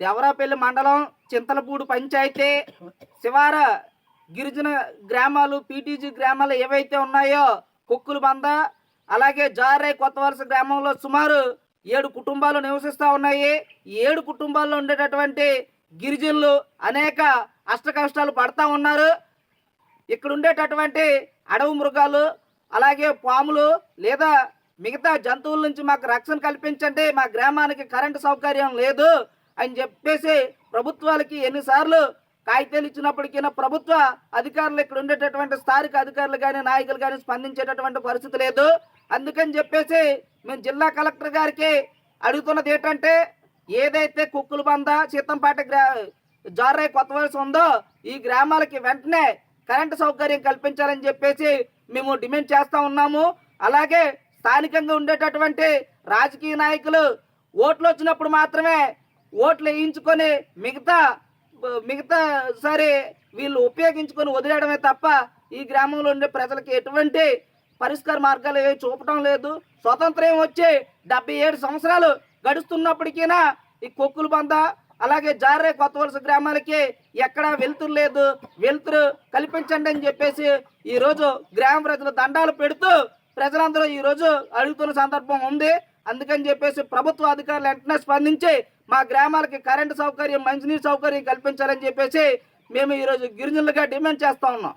దేవరాపల్లి మండలం చింతలపూడి పంచాయతీ శివార గిరిజన గ్రామాలు పీటీజీ గ్రామాలు ఏవైతే ఉన్నాయో కుక్కులు బంద అలాగే జారే కొత్త వలస గ్రామంలో సుమారు ఏడు కుటుంబాలు నివసిస్తూ ఉన్నాయి. ఏడు కుటుంబాల్లో ఉండేటటువంటి గిరిజనులు అనేక అష్ట కష్టాలు పడతా ఉన్నారు. ఇక్కడ ఉండేటటువంటి అడవి మృగాలు అలాగే పాములు లేదా మిగతా జంతువుల నుంచి మాకు రక్షణ కల్పించండి. మా గ్రామానికి కరెంటు సౌకర్యం లేదు. అని చెప్పేసి ప్రభుత్వాలకి ఎన్నిసార్లు కాగితాలు ఇచ్చినప్పటికీ ప్రభుత్వ అధికారులు ఇక్కడ ఉండేటటువంటి స్థానిక అధికారులు కానీ నాయకులు కానీ స్పందించేటటువంటి పరిస్థితి లేదు. అందుకని చెప్పేసి మేము జిల్లా కలెక్టర్ గారికి అడుగుతున్నది ఏంటంటే ఏదైతే కుక్కుల బంద సీతంపాట గ్రా జారయ్య కొత్త వలస ఉందో ఈ గ్రామాలకి వెంటనే కరెంటు సౌకర్యం కల్పించాలని చెప్పేసి మేము డిమాండ్ చేస్తూ ఉన్నాము. అలాగే స్థానికంగా ఉండేటటువంటి రాజకీయ నాయకులు ఓట్లు వచ్చినప్పుడు మాత్రమే ఓట్లు వేయించుకొని మిగతా మిగతా సరే వీళ్ళు ఉపయోగించుకొని వదిలేయడమే తప్ప ఈ గ్రామంలో ఉండే ప్రజలకి ఎటువంటి పరిష్కార మార్గాలు ఏవి చూపటం లేదు. స్వతంత్రం వచ్చి డెబ్బై ఏడు సంవత్సరాలు గడుస్తున్నప్పటికీనా ఈ కొక్కులు బంద అలాగే జారే కొత్త వలస గ్రామాలకి ఎక్కడా వెలుతురు లేదు. వెలుతురు కల్పించండి అని చెప్పేసి ఈరోజు గ్రామ ప్రజలు దండాలు పెడుతూ ప్రజలందరూ ఈ రోజు అడుగుతున్న సందర్భం ఉంది. అందుకని చెప్పేసి ప్రభుత్వ అధికారులు వెంటనే స్పందించి మా గ్రామాలకి కరెంటు సౌకర్యం మంచినీరు సౌకర్యం కల్పించాలని చెప్పేసి మేము ఈరోజు గిరిజనులుగా డిమాండ్ చేస్తా ఉన్నాం.